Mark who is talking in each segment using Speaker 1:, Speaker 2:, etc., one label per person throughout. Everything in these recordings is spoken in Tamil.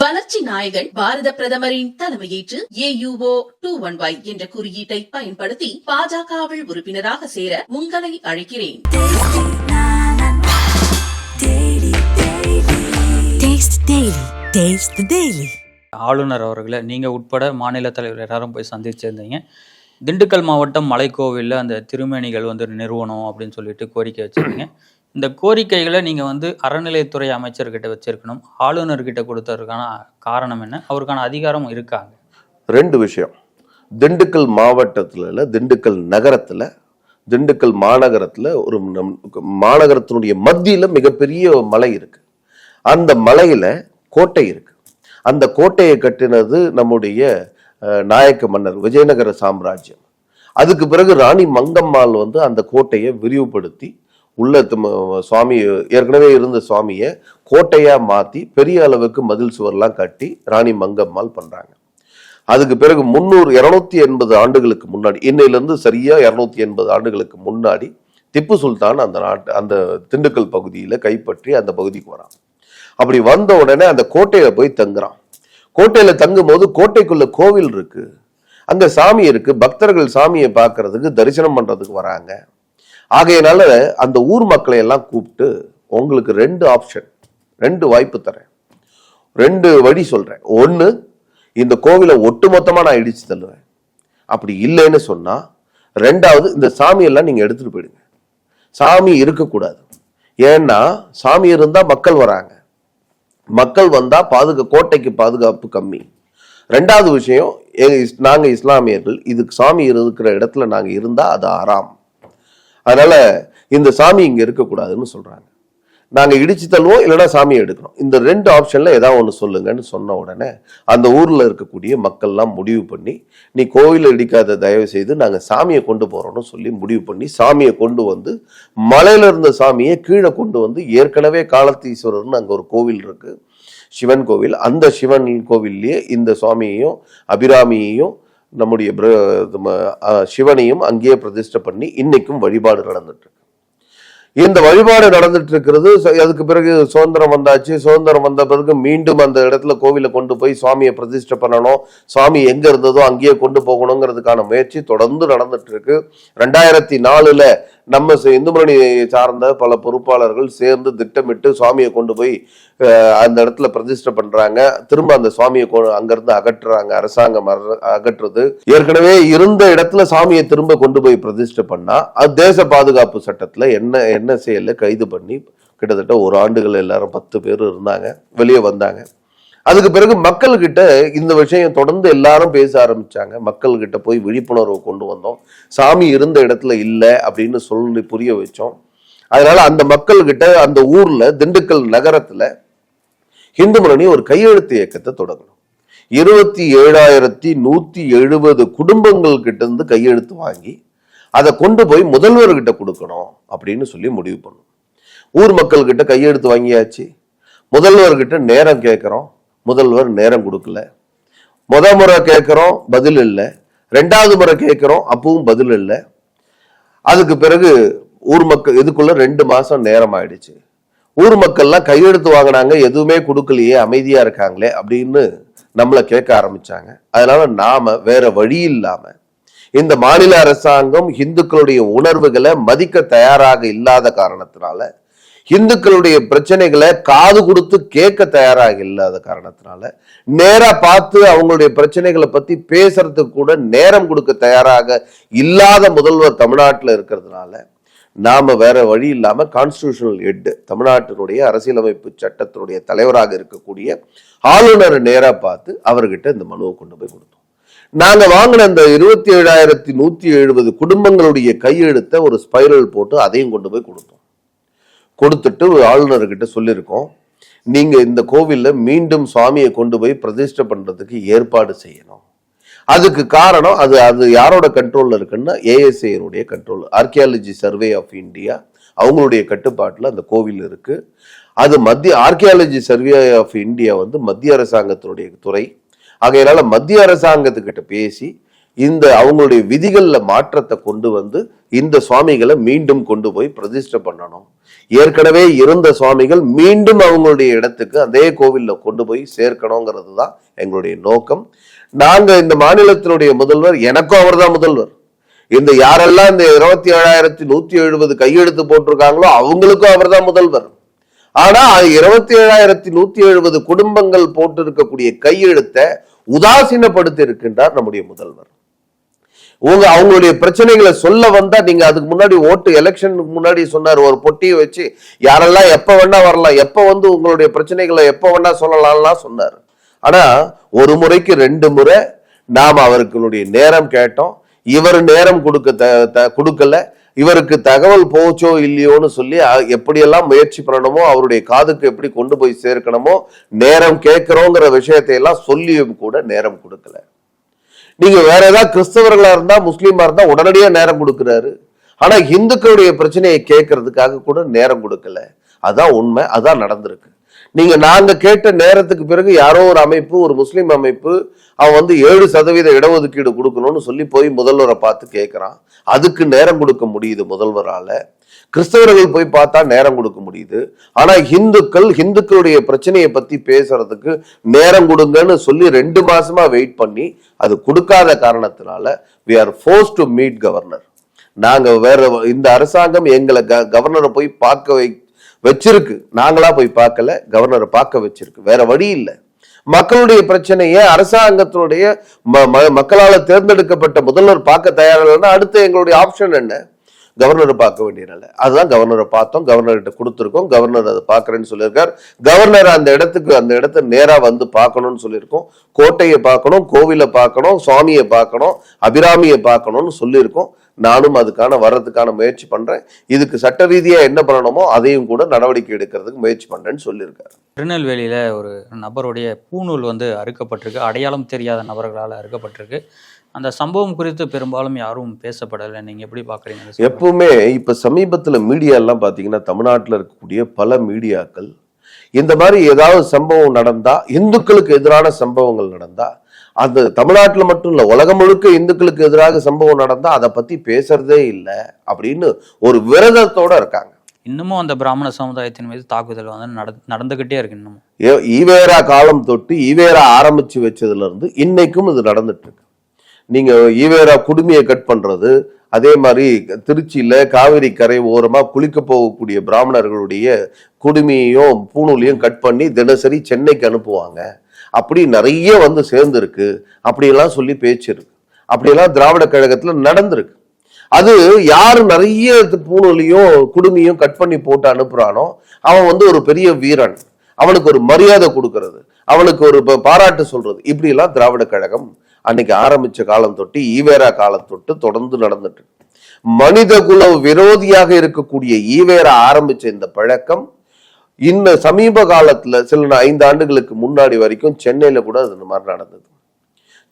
Speaker 1: வளர்ச்சி நாயகன் பாரத பிரதமரின் தலைமையேற்று ஏயுஓ டூ ஒன் ஒய் என்ற குறியீட்டை பயன்படுத்தி பாஜகவில் உறுப்பினராக சேர உங்களை அழைக்கிறேன்
Speaker 2: Taste Daily. Taste the Daily.
Speaker 3: ஆளுநர் அவர்களை நீங்கள் உட்பட மாநில தலைவர் எல்லாரும் போய் சந்திச்சிருந்தீங்க திண்டுக்கல் மாவட்டம் மலைக்கோவிலில் அந்த திருமேனிகள் வந்து நிறுவனம் அப்படின்னு சொல்லிட்டு கோரிக்கை வச்சிருக்கீங்க இந்த கோரிக்கைகளை நீங்கள் வந்து அறநிலையத்துறை அமைச்சர்கிட்ட வச்சிருக்கணும். ஆளுநர்கிட்ட கொடுத்ததுக்கான காரணம் என்ன? அவருக்கான அதிகாரம் இருக்காங்க.
Speaker 4: ரெண்டு விஷயம். திண்டுக்கல் மாவட்டத்தில் இல்லை திண்டுக்கல் நகரத்தில் திண்டுக்கல் மாநகரத்தில் ஒரு நம் மாநகரத்தினுடைய மத்தியில் மிகப்பெரிய மலை இருக்குது அந்த மலையில் கோட்டை இருக்குது அந்த கோட்டையை கட்டினது நம்முடைய நாயக்க மன்னர் விஜயநகர சாம்ராஜ்யம். அதுக்கு பிறகு ராணி மங்கம்மாள் வந்து அந்த கோட்டையை விரிவுபடுத்தி உள்ள சுவாமி ஏற்கனவே இருந்த சுவாமியை கோட்டையாக மாற்றி பெரிய அளவுக்கு மதில் சுவர்லாம் கட்டி ராணி மங்கம்மாள் பண்ணுறாங்க அதுக்கு பிறகு முந்நூறு இரநூத்தி எண்பது ஆண்டுகளுக்கு முன்னாடி இன்னையிலேருந்து சரியாக இரநூத்தி எண்பது ஆண்டுகளுக்கு முன்னாடி திப்பு சுல்தான் அந்த நாட்டு அந்த திண்டுக்கல் பகுதியில் கைப்பற்றி அந்த பகுதிக்கு வரான். அப்படி வந்த உடனே அந்த கோட்டையில் போய் தங்குறான். கோட்டையில் தங்கும்போது கோட்டைக்குள்ளே கோட்டைக்குள்ள கோவில் இருக்குது அங்கே சாமி இருக்கு. பக்தர்கள் சாமியை பார்க்கறதுக்கு தரிசனம் பண்ணுறதுக்கு வராங்க. ஆகையினால அந்த ஊர் மக்களை எல்லாம் கூப்பிட்டு உங்களுக்கு ரெண்டு ஆப்ஷன் ரெண்டு வாய்ப்பு தரேன். ரெண்டு வழி சொல்றேன். ஒன்று இந்த கோவிலை ஒட்டுமொத்தமாக நான் இடிச்சு தள்ளுவேன். அப்படி இல்லைன்னு சொன்னால் ரெண்டாவது இந்த சாமியெல்லாம் நீங்கள் எடுத்துட்டு போயிடுங்க. சாமி இருக்கக்கூடாது. ஏன்னா சாமி இருந்தால் மக்கள் வராங்க. மக்கள் வந்தால் பாதுகா கோட்டைக்கு பாதுகாப்பு கம்மி. ரெண்டாவது விஷயம் நாங்கள் இஸ்லாமியர்கள் இதுக்கு சாமி இருக்கிற இடத்துல நாங்கள் இருந்தால் அது ஆறாம் அதனால இந்த சாமி இங்க இருக்கக்கூடாதுன்னு சொல்றாங்க. நாங்க இடிச்சு தள்ளுவோம் இல்லைன்னா சாமியை எடுக்கணும். இந்த ரெண்டு ஆப்ஷன்ல ஏதாவது ஒன்று சொல்லுங்கன்னு சொன்ன உடனே அந்த ஊர்ல இருக்கக்கூடிய மக்கள்லாம் முடிவு பண்ணி நீ கோவில இடிக்காத தயவு செய்து நாங்க சாமியை கொண்டு போறோம்னு சொல்லி முடிவு பண்ணி சாமியை கொண்டு வந்து மலையில இருந்த சாமியை கீழே கொண்டு வந்து ஏற்கனவே காலத்தீஸ்வரர்னு அங்க ஒரு கோவில் இருக்கு. சிவன் கோவில். அந்த சிவன் கோவில்லையே இந்த சுவாமியையும் அபிராமியையும் நம்முடைய பிர- ம- சிவனையும் அங்கேயே பிரதிஷ்டை பண்ணி இன்னைக்கும் வழிபாடு நடந்துட்டு இருக்கு. இந்த வழிபாடு நடந்துட்டு இருக்கிறது அதுக்கு பிறகு சுதந்திரம் வந்தாச்சு. சுதந்திரம் வந்த பிறகு மீண்டும் அந்த இடத்துல கோவிலை கொண்டு போய் சுவாமியை பிரதிஷ்டை பண்ணணும். சுவாமி எங்க இருந்ததோ அங்கேயே கொண்டு போகணுங்கிறதுக்கான முயற்சி தொடர்ந்து நடந்துட்டு இருக்கு. ரெண்டாயிரத்தி நாலுல நம்ம ச- இந்து மணியை சார்ந்த பல பொறுப்பாளர்கள் சேர்ந்து திட்டமிட்டு சுவாமியை கொண்டு போய் அந்த இடத்துல பிரதிஷ்டை பண்றாங்க. திரும்ப அந்த சுவாமியை கொ- அங்கிருந்து அகற்றுறாங்க. அரசாங்கம் அகற்றுறது ஏற்கனவே இருந்த இடத்துல சாமியை திரும்ப கொண்டு போய் பிரதிஷ்டை பண்ணா அது தேச பாதுகாப்பு சட்டத்துல என்ன என்ன செயல கைது பண்ணி கிட்டத்தட்ட ஒரு ஆண்டுகள் எல்லாரும் பத்து பேர் இருந்தாங்க. வெளியே வந்தாங்க. அதுக்கு பிறகு மக்கள்கிட்ட இந்த விஷயம் தொடர்ந்து எல்லாரும் பேச ஆரம்பிச்சாங்க. மக்கள்கிட்ட போய் விழிப்புணர்வு கொண்டு வந்தோம். சாமி இருந்த இடத்துல இல்லை அப்படின்னு சொல்லி புரிய வச்சோம். அதனால அந்த மக்கள்கிட்ட அந்த ஊர்ல திண்டுக்கல் நகரத்துல இந்து முரணி ஒரு கையெழுத்து இயக்கத்தை தொடங்கணும் இருபத்தி ஏழாயிரத்தி நூத்தி எழுபது குடும்பங்கள் கிட்ட இருந்து கையெழுத்து வாங்கி அதை கொண்டு போய் முதல்வர்கிட்ட கொடுக்கணும் அப்படின்னு சொல்லி முடிவு பண்ணும். ஊர் மக்கள்கிட்ட கையெழுத்து வாங்கியாச்சு. முதல்வர்கிட்ட நேரம் கேட்குறோம். முதல்வர் நேரம் கொடுக்கல. முத முறை கேட்குறோம் பதில் இல்லை. ரெண்டாவது முறை கேட்குறோம் அப்பவும் பதில் இல்லை. அதுக்கு பிறகு ஊர் மக்கள் இதுக்குள்ள ரெண்டு மாசம் நேரம் ஆயிடுச்சு. ஊர் மக்கள்லாம் கையெழுத்து வாங்கினாங்க எதுவுமே கொடுக்கலையே அமைதியா இருக்காங்களே அப்படின்னு நம்மளை கேட்க ஆரம்பிச்சாங்க. அதனால நாம வேற வழி இல்லாம இந்த மாநில அரசாங்கம் இந்துக்களுடைய உணர்வுகளை மதிக்க தயாராக இல்லாத காரணத்தினால இந்துக்களுடைய பிரச்சனைகளை காது கொடுத்து கேட்க தயாராக இல்லாத காரணத்தினால நேராக பார்த்து அவங்களுடைய பிரச்சனைகளை பத்தி பேசுறதுக்கு கூட நேரம் கொடுக்க தயாராக இல்லாத முதல்வர் தமிழ்நாட்டில் இருக்கிறதுனால நாம வேற வழி இல்லாம கான்ஸ்டிடியூஷனல் ஹெட் தமிழ்நாட்டினுடைய அரசியலமைப்பு சட்டத்தினுடைய தலைவராக இருக்கக்கூடிய ஆளுநரை நேராக பார்த்து அவர்கிட்ட இந்த மனுவை கொண்டு போய் கொடுத்தோம். நாங்க வாங்கின இந்த இருபத்தி ஏழாயிரத்தி நூத்தி எழுபது குடும்பங்களுடைய கையெழுத்தை ஒரு ஸ்பைரல் போட்டு அதையும் கொண்டு போய் கொடுத்தோம். கொடுத்துட்டு ஆளுநர்கிட்ட சொல்லியிருக்கோம். நீங்கள் இந்த கோவிலில் மீண்டும் சுவாமியை கொண்டு போய் பிரதிஷ்டை பண்ணுறதுக்கு ஏற்பாடு செய்யணும். அதுக்கு காரணம் அது அது யாரோட கண்ட்ரோலில் இருக்குன்னா ஏஎஸ்ஐனுடைய control archaeology survey of India அவங்களுடைய கட்டுப்பாட்டில் அந்த கோவில் இருக்குது அது மத்திய ஆர்கியாலஜி சர்வே ஆஃப் இந்தியா வந்து மத்திய அரசாங்கத்தினுடைய துறை. ஆகையினால மத்திய அரசாங்கத்துக்கிட்ட பேசி இந்த அவங்களுடைய விதிகளில் மாற்றத்தை கொண்டு வந்து இந்த சுவாமிகளை மீண்டும் கொண்டு போய் பிரதிஷ்டை பண்ணணும். ஏற்கனவே இருந்த சுவாமிகள் மீண்டும் அவங்களுடைய இடத்துக்கு அதே கோவிலில் கொண்டு போய் சேர்க்கணுங்கிறது தான் எங்களுடைய நோக்கம். நாங்கள் இந்த மாநிலத்தினுடைய முதல்வர் எனக்கும் அவர் தான் முதல்வர். இந்த யாரெல்லாம் இந்த இருபத்தி ஏழாயிரத்தி நூத்தி எழுபது கையெழுத்து போட்டிருக்காங்களோ அவங்களுக்கும் அவர்தான் முதல்வர். ஆனா இருபத்தி ஏழாயிரத்தி நூத்தி எழுபது குடும்பங்கள் போட்டு இருக்கக்கூடிய கையெழுத்தை உதாசீனப்படுத்தி இருக்கின்றார் நம்முடைய முதல்வர். உங்க அவங்களுடைய பிரச்சனைகளை சொல்ல வந்தா நீங்க அதுக்கு முன்னாடி ஓட்டு எலெக்ஷனுக்கு முன்னாடி சொன்னார் ஒரு பொட்டியை வச்சு யாரெல்லாம் எப்ப வேணா வரலாம் எப்ப வந்து உங்களுடைய பிரச்சனைகளை எப்ப வேணா சொல்லலாம்லாம் சொன்னார். ஆனா ஒரு முறைக்கு ரெண்டு முறை நாம் அவர்களுடைய நேரம் கேட்டோம். இவர் நேரம் கொடுக்க த- த- கொடுக்கல. இவருக்கு தகவல் போச்சோ இல்லையோன்னு சொல்லி எப்படியெல்லாம் முயற்சி பண்ணணுமோ அவருடைய காதுக்கு எப்படி கொண்டு போய் சேர்க்கணுமோ நேரம் கேட்கிறோங்கிற விஷயத்தையெல்லாம் சொல்லியும் கூட நேரம் கொடுக்கல. நீங்க வேற ஏதாவது கிறிஸ்தவர்களா இருந்தா முஸ்லீமா இருந்தா உடனடியா நேரம் கொடுக்கிறாரு. ஆனா இந்துக்களுடைய பிரச்சனையை கேட்கறதுக்காக கூட நேரம் கொடுக்கல. அதான் உண்மை அதான் நடந்திருக்கு. நீங்க நாங்க கேட்ட நேரத்துக்கு பிறகு யாரோ ஒரு அமைப்பு ஒரு முஸ்லீம் அமைப்பு அவன் வந்து ஏழு சதவீத இடஒதுக்கீடு கொடுக்கணும்னு சொல்லி போய் முதல்வரை பார்த்து கேட்கறான் அதுக்கு நேரம் கொடுக்க முடியுது முதல்வரால. கிறிஸ்தவர்கள் போய் பார்த்தா நேரம் கொடுக்க முடியுது. ஆனா இந்துக்கள் இந்துக்களுடைய பிரச்சனையை பத்தி பேசுறதுக்கு நேரம் கொடுங்கன்னு சொல்லி ரெண்டு மாசமா வெயிட் பண்ணி அது கொடுக்காத காரணத்தினால we are force to meet governor நாங்க வேற இந்த அரசாங்கம் எங்களை க- கவர்னரை போய் பார்க்க வை வச்சிருக்கு. நாங்களா போய் பார்க்கல கவர்னரை பார்க்க வச்சிருக்கு. வேற வழி இல்லை. மக்களுடைய பிரச்சனையை அரசாங்கத்தினுடைய ம- ம- தேர்ந்தெடுக்கப்பட்ட முதல்வர் பார்க்க தயாரில்லைன்னா அடுத்து எங்களுடைய ஆப்ஷன் என்ன? கவர்னரை பார்க்க வேண்டியதில்லை அதுதான் கவர்னரை பார்த்தோம் கவர்னர்கிட்ட கொடுத்துருக்கோம் கவர்னர் அதை பார்க்குறேன்னு சொல்லியிருக்கார். கவர்னர் அந்த இடத்துக்கு அந்த இடத்த நேராக வந்து பார்க்கணும்னு சொல்லியிருக்கோம். கோட்டையை பார்க்கணும் கோவிலை பார்க்கணும் சுவாமியை பார்க்கணும் அபிராமியை பார்க்கணும்னு சொல்லியிருக்கோம். நானும் அதுக்கான வர்றதுக்கான முயற்சி பண்றேன். இதுக்கு சட்ட ரீதியாக என்ன பண்ணணுமோ அதையும் கூட நடவடிக்கை எடுக்கிறதுக்கு முயற்சி பண்றேன்னு சொல்லியிருக்காரு.
Speaker 3: திருநெல்வேலியில ஒரு நபருடைய பூநூல் வந்து அறுக்கப்பட்டிருக்கு. அடையாளம் தெரியாத நபர்களால் அறுக்கப்பட்டிருக்கு. அந்த சம்பவம் குறித்து பெரும்பாலும் யாரும் பேசப்படலை. நீங்க எப்படி சம்பவம்?
Speaker 4: எப்பவுமே இப்ப சமீபத்துல மீடியா எல்லாம் பாத்தீங்கன்னா தமிழ்நாட்டுல இருக்கக்கூடிய பல மீடியாக்கள் இந்த மாதிரி ஏதாவது சம்பவம் நடந்தா இந்துக்களுக்கு எதிரான சம்பவங்கள் நடந்தா அந்த தமிழ்நாட்டுல மட்டும் இல்ல உலகம் முழுக்க இந்துக்களுக்கு எதிராக சம்பவம் நடந்தா அதை பத்தி பேசுறதே இல்லை அப்படின்னு ஒரு விரதத்தோட இருக்காங்க.
Speaker 3: இன்னமும் அந்த பிராமண சமுதாயத்தின் மீது தாக்குதல் வந்து நட நடந்துகிட்டே இருக்கு இன்னமும்.
Speaker 4: ஈவேரா காலம் தொட்டு ஈவேரா ஆரம்பிச்சு வச்சதுல இருந்து இன்னைக்கும் இது நடந்துட்டு இருக்கு. நீங்க ஈவேரா குடுமியை கட் பண்றது அதே மாதிரி திருச்சியில காவிரி கரை ஓரமா குளிக்க போகக்கூடிய பிராமணர்களுடைய குடுமையையும் பூணூலையும் கட் பண்ணி தினசரி சென்னைக்கு அனுப்புவாங்க. அப்படி நிறைய வந்து சேர்ந்துருக்கு. அப்படியெல்லாம் சொல்லி பேச்சு இருக்கு அப்படியெல்லாம் திராவிட கழகத்துல நடந்திருக்கு. அது யாரு நிறைய பூணூலையும் குடுமையும் கட் பண்ணி போட்டு அனுப்புறானோ அவன் வந்து ஒரு பெரிய வீரன். அவனுக்கு ஒரு மரியாதை கொடுக்கறது. அவனுக்கு ஒரு பாராட்டு சொல்றது. இப்படி எல்லாம் திராவிட கழகம் அன்னைக்கு ஆரம்பிச்ச காலம் தொட்டு ஈவேரா காலம் தொட்டு தொடர்ந்து நடந்துட்டு மனித குல விரோதியாக இருக்கக்கூடிய ஈவேரா ஆரம்பிச்ச இந்த பழக்கம் இந்த சமீப காலத்துல சில ஐந்து ஆண்டுகளுக்கு முன்னாடி வரைக்கும் சென்னையில கூட அது இந்த மாதிரி நடந்தது.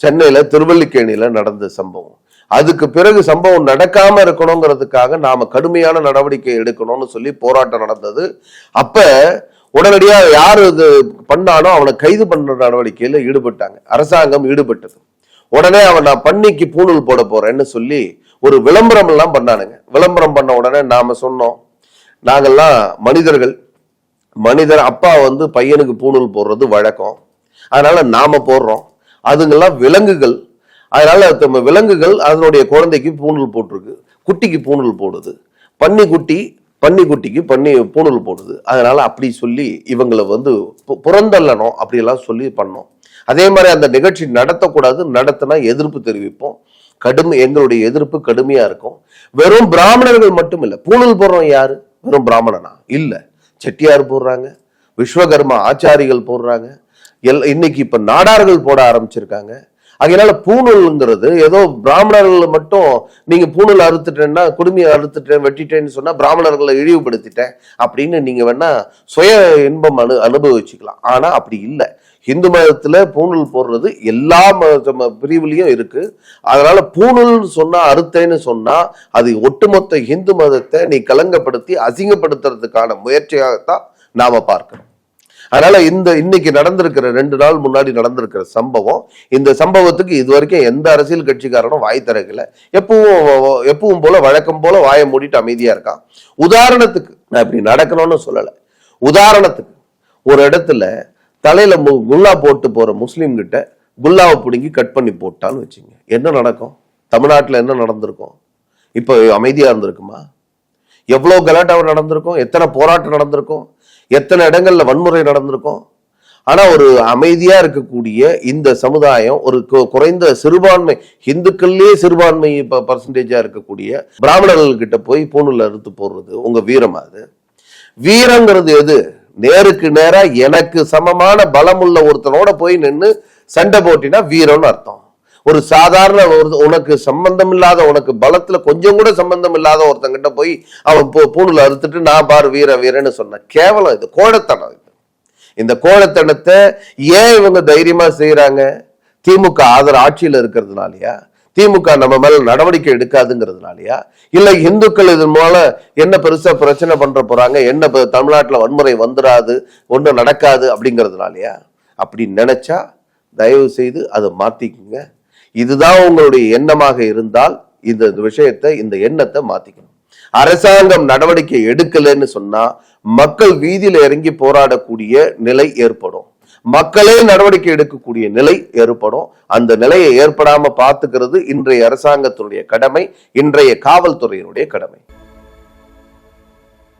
Speaker 4: சென்னையில திருவல்லிக்கேணியில நடந்த சம்பவம். அதுக்கு பிறகு சம்பவம் நடக்காம இருக்கணுங்கிறதுக்காக நாம கடுமையான நடவடிக்கை எடுக்கணும்னு சொல்லி போராட்டம் நடந்தது. அப்ப உடனடியாக யாரு இது பண்ணானோ அவனை கைது பண்ற நடவடிக்கையில ஈடுபட்டாங்க. அரசாங்கம் ஈடுபட்டது. உடனே அவன் நான் பண்ணிக்கு பூணூல் போட போறேன்னு சொல்லி ஒரு விளம்பரம் எல்லாம் பண்ணானுங்க. விளம்பரம் பண்ண உடனே நாம சொன்னோம். நாங்கெல்லாம் மனிதர்கள். மனிதர் அப்பா வந்து பையனுக்கு பூணூல் போடுறது வழக்கம். அதனால நாம போடுறோம். அதுங்கெல்லாம் விலங்குகள். அதனால நம்ம விலங்குகள் அதனுடைய குழந்தைக்கு பூணூல் போட்டிருக்கு. குட்டிக்கு பூணூல் போடுது. பன்னி குட்டி பன்னி குட்டிக்கு பன்னி பூணூல் போடுது. அதனால அப்படி சொல்லி இவங்களை வந்து பு- புறந்தள்ளணும். அப்படியெல்லாம் சொல்லி பண்ணோம். அதே மாதிரி அந்த நிகழ்ச்சி நடத்தக்கூடாது நடத்தினா எதிர்ப்பு தெரிவிப்போம். கடுமை எங்களுடைய எதிர்ப்பு கடுமையா இருக்கும். வெறும் பிராமணர்கள் மட்டும் இல்லை பூணல் போடுறோம் யாரு? வெறும் பிராமணனா? இல்லை. செட்டியார் போடுறாங்க விஸ்வகர்மா ஆச்சாரிகள் போடுறாங்க. எல் இன்னைக்கு இப்ப நாடார்கள் போட ஆரம்பிச்சிருக்காங்க. அதனால பூணூல்ங்கிறது ஏதோ பிராமணர்கள் மட்டும் நீங்க பூணூல் அறுத்துட்டேன்னா குடுமையை அறுத்துட்டேன் வெட்டிட்டேன்னு சொன்னா பிராமணர்களை இழிவுபடுத்திட்டேன் அப்படின்னு நீங்க வேணா சுய இன்பம் அனு அனுபவிச்சுக்கலாம். ஆனா அப்படி இல்லை. இந்து மதத்தில் பூணூல் போடுறது எல்லா மத- ம- இருக்கு. அதனால பூணூல் சொன்னா அறுத்தேன்னு சொன்னா அது ஒட்டுமொத்த இந்து மதத்தை நீ கலங்கப்படுத்தி அசிங்கப்படுத்துறதுக்கான முயற்சியாகத்தான் நாம பார்க்கிறோம் அதனால இந்த இன்னைக்கு நடந்திருக்கிற ரெண்டு நாள் முன்னாடி நடந்திருக்கிற சம்பவம் இந்த சம்பவத்துக்கு இது வரைக்கும் எந்த அரசியல் கட்சிக்காரனும் வாய் திறக்கல. எப்பவும் எப்பவும் போல வழக்கம் போல வாயை மூடிட்டு அமைதியா இருக்கான். உதாரணத்துக்கு நான் இப்படி நடக்கணும்னு சொல்லலை. உதாரணத்துக்கு ஒரு இடத்துல தலையில மு- குல்லா போட்டு போற முஸ்லீம் கிட்ட குல்லாவை பிடுங்கி கட் பண்ணி போட்டான்னு வச்சுங்க. என்ன நடக்கும்? தமிழ்நாட்டில் என்ன நடந்திருக்கும்? இப்போ அமைதியா இருந்திருக்குமா? எவ்வளோ கலாட்டாவை நடந்திருக்கும்? எத்தனை போராட்டம் நடந்திருக்கும்? எத்தனை இடங்கள்ல வன்முறை நடந்திருக்கும்? ஆனா ஒரு அமைதியா இருக்கக்கூடிய இந்த சமுதாயம் ஒரு கு- குறைந்த சிறுபான்மை இந்துக்கள்லயே சிறுபான்மை பர்சன்டேஜா இருக்கக்கூடிய பிராமணர்கள் கிட்ட போய் பூணுல அறுத்து போடுறது உங்க வீரமா அது? வீரங்கிறது எது? நேருக்கு நேரா எனக்கு சமமான பலமுள்ள ஒருத்தனோட போய் நின்று சண்டை போட்டினா வீரம்னு அர்த்தம். ஒரு சாதாரண ஒரு உனக்கு சம்பந்தம் இல்லாத உனக்கு பலத்துல கொஞ்சம் கூட சம்பந்தம் இல்லாத ஒருத்தங்கிட்ட போய் அவன் போ பூணுல அறுத்துட்டு நான் பார் வீர வீரன்னு சொன்ன. கேவலம் இது கோழத்தனம் இது. இந்த கோழத்தனத்தை ஏன் இவங்க தைரியமா செய்யறாங்க திமுக ஆதரவு ஆட்சியில இருக்கிறதுனாலயா? திமுக நம்ம மேல நடவடிக்கை எடுக்காதுங்கிறதுனாலயா? இல்ல இந்துக்கள் இதன் மூலம் என்ன பெருசா பிரச்சனை பண்ற போறாங்க? என்ன தமிழ்நாட்டில் வன்முறை வந்துடாது ஒன்றும் நடக்காது அப்படிங்கிறதுனாலயா? அப்படி நினைச்சா தயவு செய்து அதை மாத்திக்குங்க. இதுதான் உங்களுடைய எண்ணமாக இருந்தால் இந்த விஷயத்தை இந்த எண்ணத்தை மாத்திக்கணும். அரசாங்கம் நடவடிக்கை எடுக்கலைன்னு சொன்னா மக்கள் வீதியில இறங்கி போராடக்கூடிய நிலை ஏற்படும். மக்களே நடவடிக்கை எடுக்கக்கூடிய நிலை ஏற்படும். அந்த நிலையை ஏற்படாம பார்த்துக்கிறது இன்றைய அரசாங்கத்தினுடைய கடமை இன்றைய காவல்துறையினுடைய கடமை.